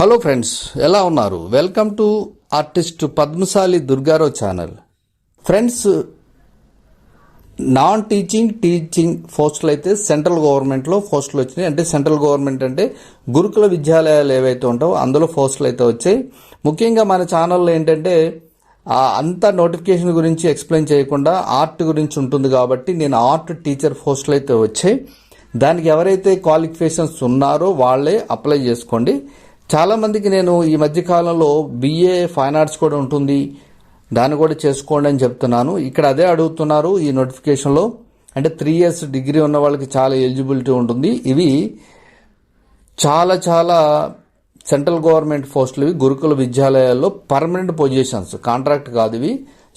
Hello friends ఎలా ఉన్నారు? Welcome to artist Padmashali Durgarao channel. Friends non teaching teaching పోస్టులు అయితే సెంట్రల్ గవర్నమెంట్లో పోస్టులు వచ్చినాయి. అంటే సెంట్రల్ గవర్నమెంట్ అంటే గురుకుల విద్యాలయాలు ఏవైతే ఉంటావో అందులో పోస్టులు అయితే వచ్చాయి. ముఖ్యంగా మన ఛానల్లో ఏంటంటే అంత నోటిఫికేషన్ గురించి ఎక్స్ప్లెయిన్ చేయకుండా ఆర్ట్ గురించి ఉంటుంది కాబట్టి నేను ఆర్ట్ టీచర్ పోస్టులు అయితే వచ్చాయి. దానికి ఎవరైతే క్వాలిఫికేషన్స్ ఉన్నారో వాళ్ళే అప్లై చేసుకోండి. చాలా మందికి నేను ఈ మధ్య కాలంలో బిఏ ఫైన్ ఆర్ట్స్ కూడా ఉంటుంది. దాన్ని కూడా చేసుకోండి అని చెప్తున్నాను. ఇక్కడ అదే అడుగుతున్నారు ఈ నోటిఫికేషన్లో అంటే త్రీ ఇయర్స్ డిగ్రీ ఉన్న వాళ్ళకి చాలా ఎలిజిబిలిటీ ఉంటుంది. ఇవి చాలా చాలా సెంట్రల్ గవర్నమెంట్ పోస్టులు ఇవి. గురుకుల విద్యాలయాల్లో పర్మనెంట్ పొజిషన్స్ కాంట్రాక్ట్ కాదు ఇవి.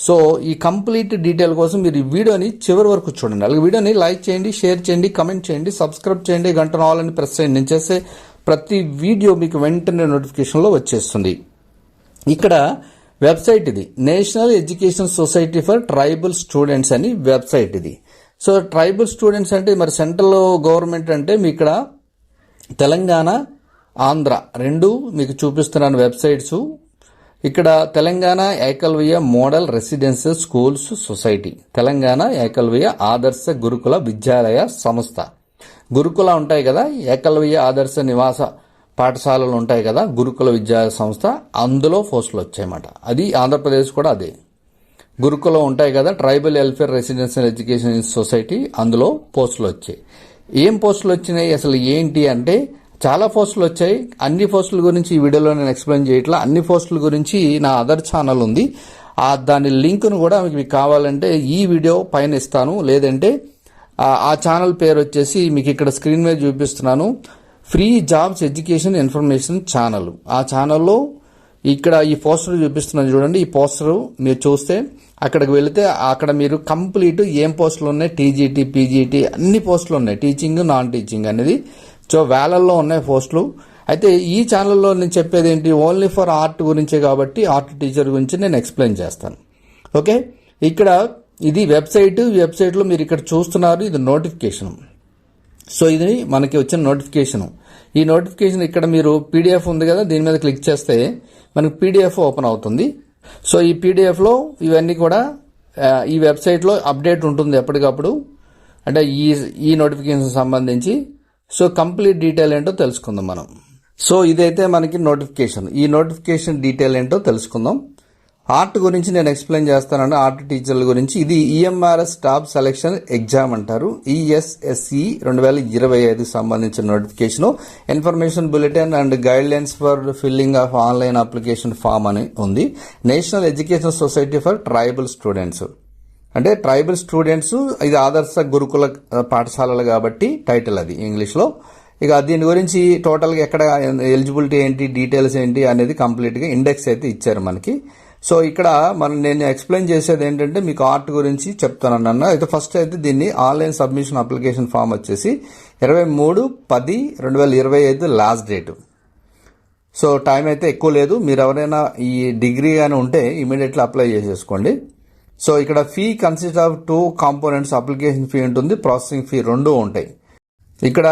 సో ఈ కంప్లీట్ డీటెయిల్ కోసం మీరు ఈ వీడియోని చివరి వరకు చూడండి. అలాగే వీడియోని లైక్ చేయండి షేర్ చేయండి కమెంట్ చేయండి సబ్స్క్రైబ్ చేయండి. గంట రావాలని ప్రెస్ చేయండి. నేను చేసే ప్రతి వీడియో మీకు వెంటనే నోటిఫికేషన్లో వచ్చేస్తుంది. ఇక్కడ వెబ్సైట్ ఇది. National education society for tribal students అని వెబ్సైట్ ఇది. సో ట్రైబల్ స్టూడెంట్స్ అంటే మరి సెంట్రల్ గవర్నమెంట్ అంటే మీ ఇక్కడ తెలంగాణ ఆంధ్ర రెండు మీకు చూపిస్తున్నాను వెబ్సైట్స్. ఇక్కడ Telangana Eklavya model residential schools society. Telangana Eklavya Adarsh Gurukul Vidyalaya సంస్థ. గురుకుల ఉంటాయి కదా ఏకలవ్య ఆదర్శ నివాస పాఠశాలలు ఉంటాయి కదా గురుకుల విద్యా సంస్థ అందులో పోస్టులు వచ్చాయన్నమాట. అది ఆంధ్రప్రదేశ్ కూడా అదే. గురుకులం ఉంటాయి కదా tribal welfare residential education society అందులో పోస్టులు వచ్చాయి. ఏం పోస్టులు వచ్చినాయి అసలు ఏంటి అంటే చాలా పోస్టులు వచ్చాయి. అన్ని పోస్టుల గురించి ఈ వీడియోలో నేను ఎక్స్ప్లెయిన్ చేయట్లా. అన్ని పోస్టుల గురించి నా అదర్ ఛానల్ ఉంది. ఆ దాని లింక్ను కూడా మీకు కావాలంటే ఈ వీడియో పైన ఇస్తాను. లేదంటే ఆ- ఛానల్ పేరు వచ్చేసి మీకు ఇక్కడ స్క్రీన్ మీద చూపిస్తున్నాను. Free jobs education information channel ఆ ఛానల్లో ఇక్కడ ఈ పోస్టర్ చూపిస్తున్నాను చూడండి. ఈ పోస్టర్ మీరు చూస్తే అక్కడికి వెళితే అక్కడ మీరు కంప్లీట్ ఏం పోస్టులు ఉన్నాయి? టీజీటీ పీజీటీ అన్ని పోస్టులు ఉన్నాయి. టీచింగ్ నాన్ టీచింగ్ అనేది. సో వేలల్లో ఉన్నాయి పోస్టులు అయితే ఈ ఛానల్లో నేను చెప్పేది ఏంటి? ఓన్లీ ఫర్ ఆర్ట్ గురించే కాబట్టి ఆర్ట్ టీచర్ గురించి నేను ఎక్స్ప్లెయిన్ చేస్తాను. ఓకే ఇక్కడ ఇది వెబ్సైట్ వెబ్సైట్లో మీరు ఇక్కడ చూస్తున్నారు ఇది నోటిఫికేషన్. సో ఇది మనకి వచ్చిన నోటిఫికేషన్. ఈ నోటిఫికేషన్ ఇక్కడ మీరు పీడిఎఫ్ ఉంది కదా దీని మీద క్లిక్ చేస్తే మనకి పీడిఎఫ్ ఓపెన్ అవుతుంది. సో ఈ పీడిఎఫ్లో ఇవన్నీ కూడా ఈ వెబ్సైట్లో అప్డేట్ ఉంటుంది ఎప్పటికప్పుడు. అంటే ఈ ఈ నోటిఫికేషన్ సంబంధించి. సో కంప్లీట్ డీటెయిల్ ఏంటో తెలుసుకుందాం మనం. సో ఇదైతే మనకి నోటిఫికేషన్. ఈ నోటిఫికేషన్ డీటెయిల్ ఏంటో తెలుసుకుందాం. ఆర్ట్ గురించి నేను ఎక్స్ప్లెయిన్ చేస్తానండి. ఆర్ట్ టీచర్ల గురించి. ఇది ఈఎంఆర్ఎస్ టాప్ సెలక్షన్ ఎగ్జామ్ అంటారు. ఈఎస్ఎస్ఈ రెండు వేల ఇరవై ఐదు సంబంధించిన notification information bulletin and guidelines for filling of online application form అని ఉంది. National education society for tribal students అంటే ట్రైబల్ స్టూడెంట్స్ ఇది ఆదర్శ గురుకుల పాఠశాలలు కాబట్టి టైటిల్ అది ఇంగ్లీష్లో. ఇక దీని గురించి టోటల్గా ఎక్కడ ఎలిజిబిలిటీ ఏంటి డీటెయిల్స్ ఏంటి అనేది కంప్లీట్గా ఇండెక్స్ అయితే ఇచ్చారు మనకి. సో ఇక్కడ మనం నేను ఎక్స్ప్లెయిన్ చేసేది ఏంటంటే మీకు ఆర్ట్ గురించి చెప్తాను అన్న అయితే ఫస్ట్ అయితే దీన్ని ఆన్లైన్ సబ్మిషన్ అప్లికేషన్ ఫామ్ వచ్చేసి ఇరవై మూడు పది రెండు వేల ఇరవై ఐదు లాస్ట్ డేట్ సో టైం అయితే ఎక్కువ లేదు. మీరు ఎవరైనా ఈ డిగ్రీ కానీ ఉంటే ఇమీడియట్లీ అప్లై చేసేసుకోండి. సో ఇక్కడ fee consist of two components application fee ఉంటుంది ప్రాసెసింగ్ ఫీ రెండు ఉంటాయి. ఇక్కడ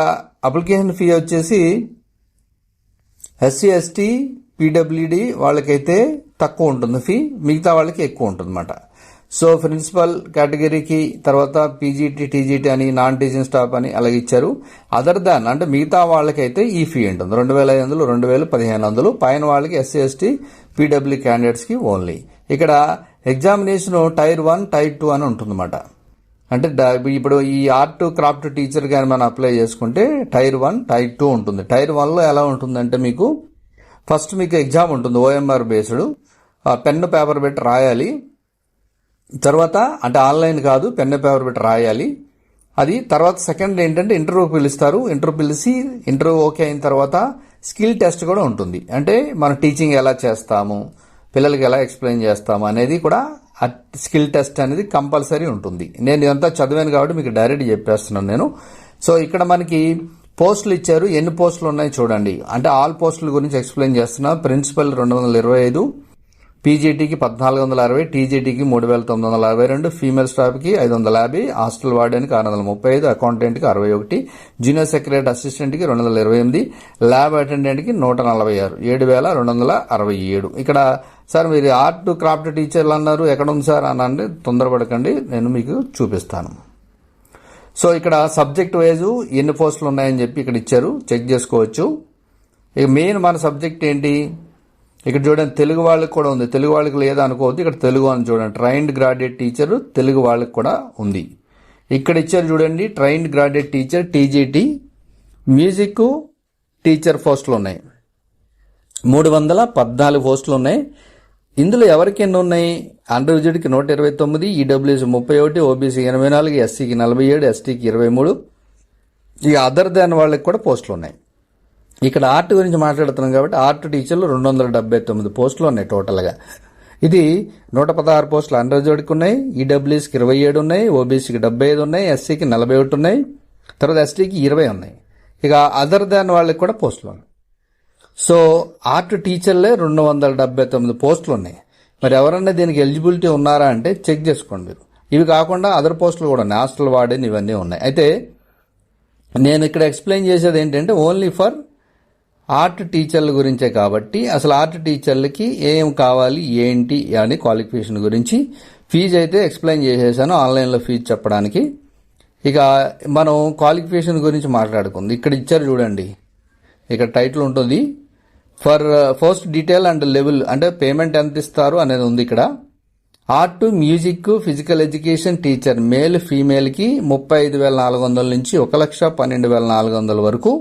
అప్లికేషన్ ఫీ వచ్చేసి ఎస్సీ ఎస్టీ పీడబ్ల్యూడి వాళ్ళకైతే తక్కువ ఉంటుంది. ఫీ మిగతా వాళ్ళకి ఎక్కువ ఉంటుంది అనమాట సో ప్రిన్సిపల్ కేటగిరీకి తర్వాత పీజీటీ టీజీటీ అని నాన్ టీచింగ్ స్టాఫ్ అని అలాగే ఇచ్చారు. అదర్ దాన్ అంటే మిగతా వాళ్ళకైతే ఈ ఫీ ఉంటుంది. రెండు వేల ఐదు వందలు రెండు వేలు పదిహేను వందలు. పైన వాళ్ళకి ఎస్సీ ఎస్టీ పీడబ్ల్యూ క్యాండిడేట్స్కి ఓన్లీ ఇక్కడ examination tier one tier two అని ఉంటుందన్నమాట. అంటే ఇప్పుడు ఈ ఆర్ట్ క్రాఫ్ట్ టీచర్ కానీ మనం అప్లై చేసుకుంటే టైర్ వన్ టైర్ టూ ఉంటుంది. టైర్ వన్లో ఎలా ఉంటుందంటే మీకు ఫస్ట్ మీకు ఎగ్జామ్ ఉంటుంది ఓఎంఆర్ బేస్డ్ పెన్ను పేపర్ పెట్టి రాయాలి. తర్వాత అంటే ఆన్లైన్ కాదు పెన్ను పేపర్ పెట్టి రాయాలి. అది తర్వాత సెకండ్ ఏంటంటే ఇంటర్వ్యూ పిలుస్తారు. ఇంటర్వ్యూ పిలిచి ఇంటర్వ్యూ ఓకే అయిన తర్వాత స్కిల్ టెస్ట్ కూడా ఉంటుంది. అంటే మనం టీచింగ్ ఎలా చేస్తాము పిల్లలకి ఎలా ఎక్స్ప్లెయిన్ చేస్తాము అనేది కూడా ఆ స్కిల్ టెస్ట్ అనేది కంపల్సరీ ఉంటుంది. నేను ఇదంతా చదివాను కాబట్టి మీకు డైరెక్ట్ చెప్పేస్తున్నాను నేను. సో ఇక్కడ మనకి పోస్టులు ఇచ్చారు. ఎన్ని పోస్టులు ఉన్నాయి చూడండి. అంటే ఆల్ పోస్టుల గురించి ఎక్స్ప్లెయిన్ చేస్తున్నా. ప్రిన్సిపల్ రెండు వందల ఇరవై ఐదు పీజీటీకి పద్నాలుగు వందల అరవై టీజీటీకి మూడు వేల తొమ్మిది వందల అరవై రెండు ఫీమేల్ స్టాఫ్కి ఐదు వందల యాభై హాస్టల్ వార్డెన్కి ఆరు వందల ముప్పై ఐదు అకౌంటెంట్కి అరవై ఒకటి జూనియర్ సెక్రటరీ అసిస్టెంట్కి రెండు వందల ఇరవై ఎనిమిది ల్యాబ్ అటెండెంట్కి నూట నలభై ఆరు ఏడు వేల రెండు వందల అరవై ఏడు. ఇక్కడ సార్ మీరు ఆర్ట్ క్రాఫ్ట్ టీచర్లు అన్నారు ఎక్కడ ఉంది సార్ అనండి తొందరపడకండి నేను మీకు చూపిస్తాను. సో ఇక్కడ సబ్జెక్ట్ వైజ్ ఎన్ని పోస్టులు ఉన్నాయని చెప్పి ఇక్కడ ఇచ్చారు చెక్ చేసుకోవచ్చు. ఇక మెయిన్ మన సబ్జెక్ట్ ఏంటి? ఇక్కడ చూడండి తెలుగు వాళ్ళకి కూడా ఉంది. తెలుగు వాళ్ళకి లేదా అనుకోవద్దు. ఇక్కడ తెలుగు అని చూడండి. ట్రైన్డ్ గ్రాడ్యుయేట్ టీచర్ తెలుగు వాళ్ళకి కూడా ఉంది. ఇక్కడ ఇచ్చారు చూడండి trained graduate teacher TGT music teacher పోస్టులు ఉన్నాయి. మూడు వందల పద్నాలుగు పోస్టులు ఉన్నాయి. ఇందులో ఎవరికి ఎన్ని ఉన్నాయి? అండర్ నూట ఇరవై తొమ్మిది ఈడబ్ల్యూఎస్ ముప్పై ఒకటి ఓబీసీ ఎనభై నాలుగు ఎస్సీకి నలభై ఏడు ఎస్టీకి ఇరవై మూడు. ఇక అదర్ దాన్ వాళ్ళకి కూడా పోస్టులు ఉన్నాయి. ఇక్కడ ఆర్ట్ గురించి మాట్లాడుతున్నాం కాబట్టి ఆర్ట్ టీచర్లు రెండు వందల డెబ్బై తొమ్మిది పోస్టులు ఉన్నాయి టోటల్గా. ఇది నూట పదహారు పోస్టులు అండర్ జోడికి ఉన్నాయి ఈడబ్ల్యూఎస్కి ఇరవై ఏడు ఉన్నాయి ఓబీసీకి డెబ్బై ఐదు ఉన్నాయి ఎస్సీకి నలభై ఒకటి ఉన్నాయి తర్వాత ఎస్టీకి ఇరవై ఉన్నాయి. ఇక అదర్ దాన్ వాళ్ళకి కూడా పోస్టులు ఉన్నాయి. సో ఆర్ట్ టీచర్లే రెండు వందల డెబ్బై తొమ్మిది పోస్టులు ఉన్నాయి. మరి ఎవరన్నా దీనికి ఎలిజిబిలిటీ ఉన్నారా అంటే చెక్ చేసుకోండి మీరు. ఇవి కాకుండా అదర్ పోస్టులు కూడా ఉన్నాయి. హాస్టల్ వార్డెన్ ఇవన్నీ ఉన్నాయి. అయితే నేను ఇక్కడ ఎక్స్ప్లెయిన్ చేసేది ఏంటంటే ఓన్లీ ఫర్ ఆర్ట్ టీచర్ల గురించే కాబట్టి అసలు ఆర్ట్ టీచర్లకి ఏం కావాలి ఏంటి అని క్వాలిఫికేషన్ గురించి ఫీజు అయితే ఎక్స్ప్లెయిన్ చేసేసాను ఆన్లైన్లో ఫీజు చెప్పడానికి. ఇక మనం క్వాలిఫికేషన్ గురించి మాట్లాడుకుంది. ఇక్కడ ఇచ్చారు చూడండి. ఇక్కడ టైటిల్ ఉంటుంది. For first detail and level అంటే పేమెంట్ ఎంత ఇస్తారు అనేది ఉంది ఇక్కడ. Art music physical education teacher male ఫీమేల్కి ముప్పై ఐదు వేల నాలుగు వందల నుంచి ఒక లక్ష పన్నెండు వేల నాలుగు వందల వరకు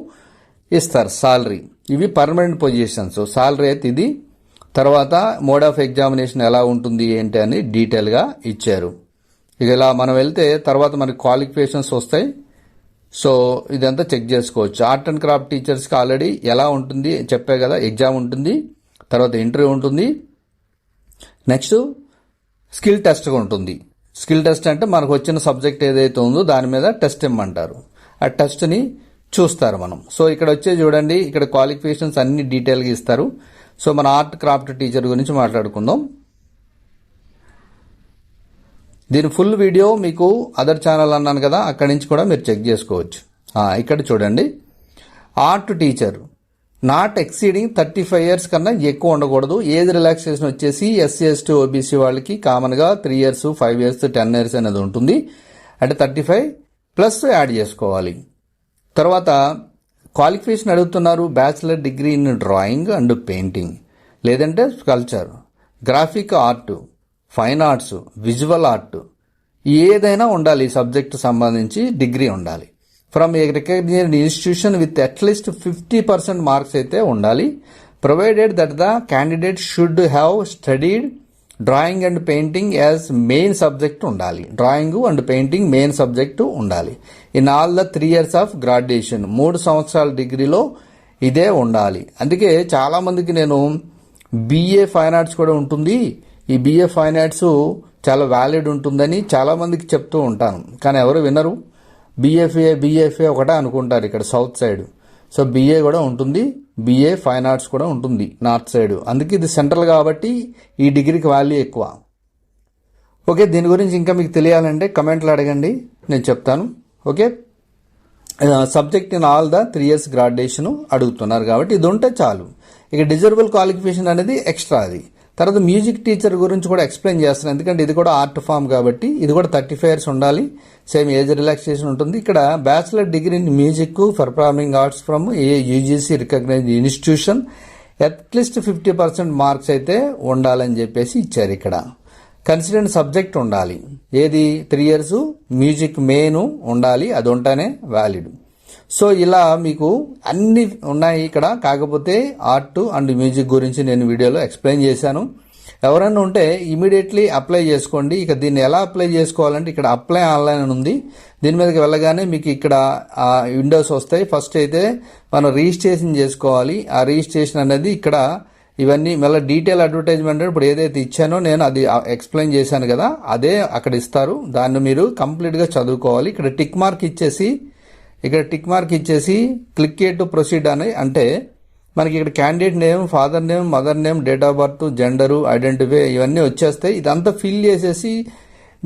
ఇస్తారు సాలరీ ఇవి పర్మనెంట్ పొజిషన్స్ సాలరీ అయితే ఇది. తర్వాత మోడ్ ఆఫ్ ఎగ్జామినేషన్ ఎలా ఉంటుంది ఏంటి అని డీటెయిల్గా ఇచ్చారు. ఇక ఇలా మనం వెళ్తే తర్వాత మనకి క్వాలిఫికేషన్స్ వస్తాయి. సో ఇదంతా చెక్ చేసుకోవచ్చు. ఆర్ట్ అండ్ క్రాఫ్ట్ టీచర్స్కి ఆల్రెడీ ఎలా ఉంటుంది చెప్పే కదా ఎగ్జామ్ ఉంటుంది. తర్వాత ఇంటర్వ్యూ ఉంటుంది. నెక్స్ట్ స్కిల్ టెస్ట్ ఉంటుంది. స్కిల్ టెస్ట్ అంటే మనకు వచ్చిన సబ్జెక్ట్ ఏదైతే ఉందో దాని మీద టెస్ట్ ఇమ్మంటారు. ఆ టెస్ట్ని చూస్తారు మనం. సో ఇక్కడ వచ్చే చూడండి ఇక్కడ క్వాలిఫికేషన్స్ అన్ని డీటెయిల్గా ఇస్తారు. సో మన ఆర్ట్ క్రాఫ్ట్ టీచర్ గురించి మాట్లాడుకుందాం. దీని ఫుల్ వీడియో మీకు అదర్ ఛానల్ అన్నాను కదా అక్కడి నుంచి కూడా మీరు చెక్ చేసుకోవచ్చు. ఇక్కడ చూడండి. Art teacher not exceeding thirty five years కన్నా ఎక్కువ ఉండకూడదు. ఏజ్ రిలాక్సేషన్ వచ్చేసి ఎస్సీ ఎస్టీ ఓబీసీ వాళ్ళకి కామన్గా three years five years ten years అనేది ఉంటుంది. అంటే థర్టీ ఫైవ్ ప్లస్ యాడ్ చేసుకోవాలి. తర్వాత క్వాలిఫికేషన్ అడుగుతున్నారు bachelor degree in drawing and painting లేదంటే sculpture graphic art fine arts visual art ఏదైనా ఉండాలి సబ్జెక్టు సబ్జెక్ట్ సంబంధించి డిగ్రీ ఉండాలి. From a recognised institution with at least fifty percent marks అయితే ఉండాలి. Provided that the candidate should have studied drawing and painting as main subject ఉండాలి. Drawing and painting main subject ఉండాలి. In all the three years of graduation మూడు సంవత్సరాల డిగ్రీలో ఇదే ఉండాలి. అందుకే చాలామందికి నేను బీఏ ఫైన్ ఆర్ట్స్ కూడా ఉంటుంది. ఈ బీఏ ఫైన్ ఆర్ట్స్ చాలా వ్యాలిడ్ ఉంటుందని చాలామందికి చెప్తూ ఉంటాను. కానీ ఎవరు వినరు. బీఎఫ్ఏ బీఎఫ్ఏ ఒకటే అనుకుంటారు ఇక్కడ సౌత్ సైడ్ సో బీఏ కూడా ఉంటుంది. బిఏ ఫైన్ ఆర్ట్స్ కూడా ఉంటుంది నార్త్ సైడ్ అందుకే ఇది సెంట్రల్ కాబట్టి ఈ డిగ్రీకి వాల్యూ ఎక్కువ. ఓకే దీని గురించి ఇంకా మీకు తెలియాలంటే కమెంట్లు అడగండి నేను చెప్తాను. Okay subject in all the three years graduation అడుగుతున్నారు కాబట్టి ఇది ఉంటే చాలు. ఇక డిజర్వబుల్ క్వాలిఫికేషన్ అనేది ఎక్స్ట్రా అది. తర్వాత మ్యూజిక్ టీచర్ గురించి కూడా ఎక్స్ప్లెయిన్ చేస్తాను. ఎందుకంటే ఇది కూడా ఆర్ట్ ఫామ్ కాబట్టి ఇది కూడా థర్టీ ఫైవ్ ఇయర్స్ ఉండాలి. సేమ్ ఏజ్ రిలాక్సేషన్ ఉంటుంది. ఇక్కడ bachelor degree in music performing arts from a UGC recognised institution. At least fifty percent marks అయితే ఉండాలని చెప్పేసి ఇచ్చారు ఇక్కడ. కన్సిడెంట్ సబ్జెక్ట్ ఉండాలి. ఏది? త్రీ ఇయర్స్ మ్యూజిక్ మెయిన్ ఉండాలి. అది ఉంటేనే వ్యాలిడ్ సో ఇలా మీకు అన్ని ఉన్నాయి ఇక్కడ. కాకపోతే ఆర్ట్ అండ్ మ్యూజిక్ గురించి నేను వీడియోలో ఎక్స్ప్లెయిన్ చేశాను. ఎవరైనా ఉంటే ఇమీడియట్లీ అప్లై చేసుకోండి. ఇక దీన్ని ఎలా అప్లై చేసుకోవాలంటే ఇక్కడ అప్లై ఆన్లైన్ అని ఉంది. దీని మీదకి వెళ్ళగానే మీకు ఇక్కడ విండోస్ వస్తాయి. ఫస్ట్ అయితే మనం రిజిస్ట్రేషన్ చేసుకోవాలి. ఆ రిజిస్ట్రేషన్ అనేది ఇక్కడ ఇవన్నీ మళ్ళీ డీటెయిల్ అడ్వర్టైజ్మెంట్ ఇప్పుడు ఏదైతే ఇచ్చానో నేను అది ఎక్స్ప్లెయిన్ చేశాను కదా అదే అక్కడ ఇస్తారు. దాన్ని మీరు కంప్లీట్గా చదువుకోవాలి. ఇక్కడ టిక్ మార్క్ ఇచ్చేసి ఇక్కడ టిక్ మార్క్ ఇచ్చేసి క్లిక్ ఏ టు ప్రొసీడ్ అని అంటే మనకి ఇక్కడ candidate name father name mother name date of birth gender identify ఇవన్నీ వచ్చేస్తాయి ఇదంతా ఫిల్ చేసేసి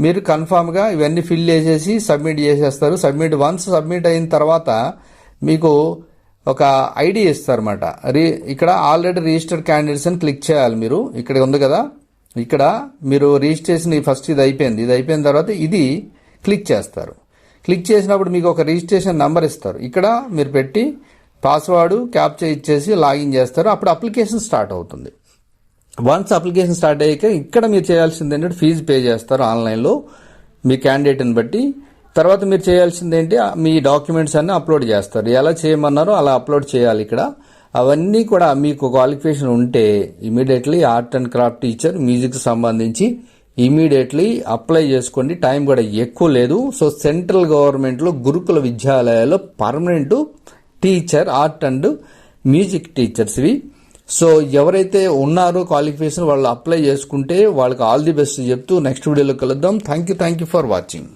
మీరు కన్ఫామ్గా ఇవన్నీ ఫిల్ చేసేసి సబ్మిట్ చేసేస్తారు. సబ్మిట్ వన్స్ సబ్మిట్ అయిన తర్వాత మీకు ఒక ఐడి ఇస్తారన్నమాట. రీ ఇక్కడ ఆల్రెడీ రిజిస్టర్డ్ క్యాండిడేట్స్ అని క్లిక్ చేయాలి మీరు. ఇక్కడ ఉంది కదా. ఇక్కడ మీరు రిజిస్ట్రేషన్ ఫస్ట్ ఇది అయిపోయింది. ఇది అయిపోయిన తర్వాత ఇది క్లిక్ చేస్తారు. క్లిక్ చేసినప్పుడు మీకు ఒక రిజిస్ట్రేషన్ నెంబర్ ఇస్తారు. ఇక్కడ మీరు పెట్టి పాస్వర్డ్ క్యాప్చర్ ఇచ్చేసి లాగిన్ చేస్తారు. అప్పుడు అప్లికేషన్ స్టార్ట్ అవుతుంది. వన్స్ అప్లికేషన్ స్టార్ట్ అయ్యాక ఇక్కడ మీరు చేయాల్సింది ఏంటంటే ఫీజు పే చేస్తారు ఆన్లైన్లో మీ క్యాండిడేట్ని బట్టి. తర్వాత మీరు చేయాల్సింది ఏంటి? మీ డాక్యుమెంట్స్ అన్నీ అప్లోడ్ చేస్తారు. ఎలా చేయమన్నారో అలా అప్లోడ్ చేయాలి ఇక్కడ. అవన్నీ కూడా మీకు క్వాలిఫికేషన్ ఉంటే immediately art and craft teacher music సంబంధించి ఇమీడియట్లీ అప్లై చేసుకోండి. టైం కూడా ఎక్కువ లేదు. సో సెంట్రల్ గవర్నమెంట్లో గురుకుల విద్యాలయాల్లో permanent teacher art and music teachers ఇవి. సో ఎవరైతే ఉన్నారో క్వాలిఫికేషన్ వాళ్ళు అప్లై చేసుకుంటే వాళ్ళకి ఆల్ ది బెస్ట్ చెప్తూ నెక్స్ట్ వీడియోలో కలుద్దాం. Thank you thank you for watching